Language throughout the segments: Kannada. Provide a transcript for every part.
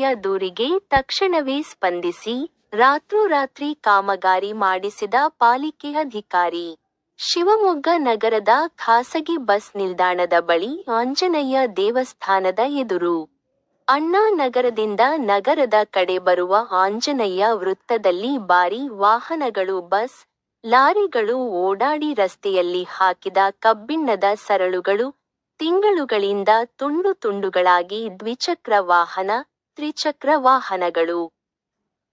ವ್ಯಕ್ತಿಯ ದೂರಿಗೆ ತಕ್ಷಣವೇ ಸ್ಪಂದಿಸಿ ರಾತ್ರೋರಾತ್ರಿ ಕಾಮಗಾರಿ ಮಾಡಿಸಿದ ಪಾಲಿಕೆ ಅಧಿಕಾರಿ ಶಿವಮೊಗ್ಗ ನಗರದ ಖಾಸಗಿ ಬಸ್ ನಿಲ್ದಾಣದ ಬಳಿ ಆಂಜನೇಯ ದೇವಸ್ಥಾನದ ಎದುರು. ಅಣ್ಣಾ ನಗರದಿಂದ ನಗರದ ಕಡೆ ಬರುವ ಆಂಜನೇಯ ವೃತ್ತದಲ್ಲಿ ಬಾರಿ ವಾಹನಗಳು, ಬಸ್ ಲಾರಿಗಳು ಓಡಾಡಿ ರಸ್ತೆಯಲ್ಲಿ ಹಾಕಿದ ಕಬ್ಬಿಣದ ಸರಳುಗಳು ತಿಂಗಳುಗಳಿಂದ ತುಂಡು ತುಂಡುಗಳಾಗಿ ದ್ವಿಚಕ್ರ ವಾಹನ ತ್ರಿಚಕ್ರ ವಾಹನಗಳು.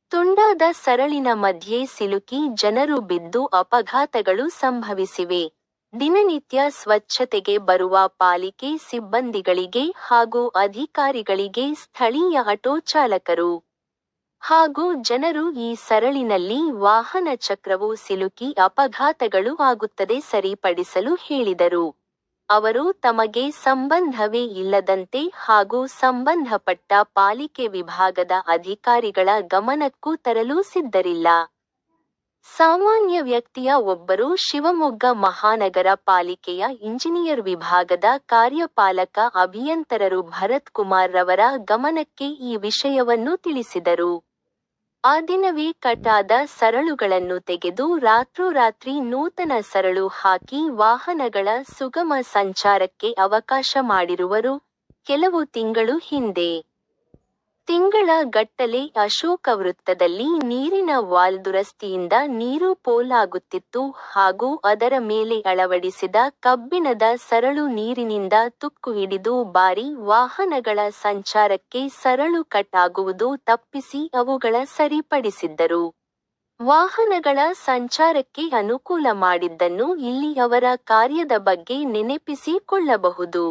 ತುಂಡಾದ ಸರಳಿನ ಮಧ್ಯೆ ಸಿಲುಕಿ ಜನರು ಬಿದ್ದು ಅಪಘಾತಗಳು ಸಂಭವಿಸಿವೆ. ದಿನನಿತ್ಯ ಸ್ವಚ್ಛತೆಗೆ ಬರುವ ಪಾಲಿಕೆ ಸಿಬ್ಬಂದಿಗಳಿಗೆ ಹಾಗೂ ಅಧಿಕಾರಿಗಳಿಗೆ ಸ್ಥಳೀಯ ಆಟೋ ಚಾಲಕರು. ಹಾಗೂ ಜನರು ಈ ಸರಳಿನಲ್ಲಿ ವಾಹನ ಚಕ್ರವು ಸಿಲುಕಿ ಅಪಘಾತಗಳು ಆಗುತ್ತದೆ ಸರಿಪಡಿಸಲು ಹೇಳಿದರು. ಅವರು ತಮಗೆ ಸಂಬಂಧವೇ ಇಲ್ಲದಂತೆ ಹಾಗೂ ಸಂಬಂಧಪಟ್ಟ ಪಾಲಿಕೆ ವಿಭಾಗದ ಅಧಿಕಾರಿಗಳ ಗಮನಕ್ಕೂ ತರಲು ಸಿದ್ಧರಿಲ್ಲ. ಸಾಮಾನ್ಯ ವ್ಯಕ್ತಿಯ ಒಬ್ಬರು ಶಿವಮೊಗ್ಗ ಮಹಾನಗರ ಪಾಲಿಕೆಯ ಇಂಜಿನಿಯರ್ ವಿಭಾಗದ ಕಾರ್ಯಪಾಲಕ ಅಭಿಯಂತರರು ಭರತ್ ಕುಮಾರ್ ರವರ ಗಮನಕ್ಕೆ ಈ ವಿಷಯವನ್ನು ತಿಳಿಸಿದರು. ಆ ದಿನವೇ ಕಟ್ಟಾದ ಸರಳುಗಳನ್ನು ತೆಗೆದು ರಾತ್ರೋರಾತ್ರಿ ನೂತನ ಸರಳು ಹಾಕಿ ವಾಹನಗಳ ಸುಗಮ ಸಂಚಾರಕ್ಕೆ ಅವಕಾಶ ಮಾಡಿರುವರು. ಕೆಲವು ತಿಂಗಳು ಹಿಂದೆ ತಿಂಗಳ ಗಟ್ಟಲೆ ಅಶೋಕ ವೃತ್ತದಲ್ಲಿ ನೀರಿನ ವಾಲ್ ದುರಸ್ತಿಯಿಂದ ನೀರು ಪೋಲಾಗುತ್ತಿತ್ತು ಹಾಗೂ ಅದರ ಮೇಲೆ ಅಳವಡಿಸಿದ ಕಬ್ಬಿಣದ ಸರಳು ನೀರಿನಿಂದ ತುಕ್ಕು ಹಿಡಿದು ಬಾರಿ ವಾಹನಗಳ ಸಂಚಾರಕ್ಕೆ ಸರಳು ಕಟ್ಟಾಗುವುದು ತಪ್ಪಿಸಿ ಅವುಗಳ ಸರಿಪಡಿಸಿದ್ದರು. ವಾಹನಗಳ ಸಂಚಾರಕ್ಕೆ ಅನುಕೂಲ ಮಾಡಿದ್ದನ್ನು ಇಲ್ಲಿ ಅವರ ಕಾರ್ಯದ ಬಗ್ಗೆ ನೆನಪಿಸಿಕೊಳ್ಳಬಹುದು.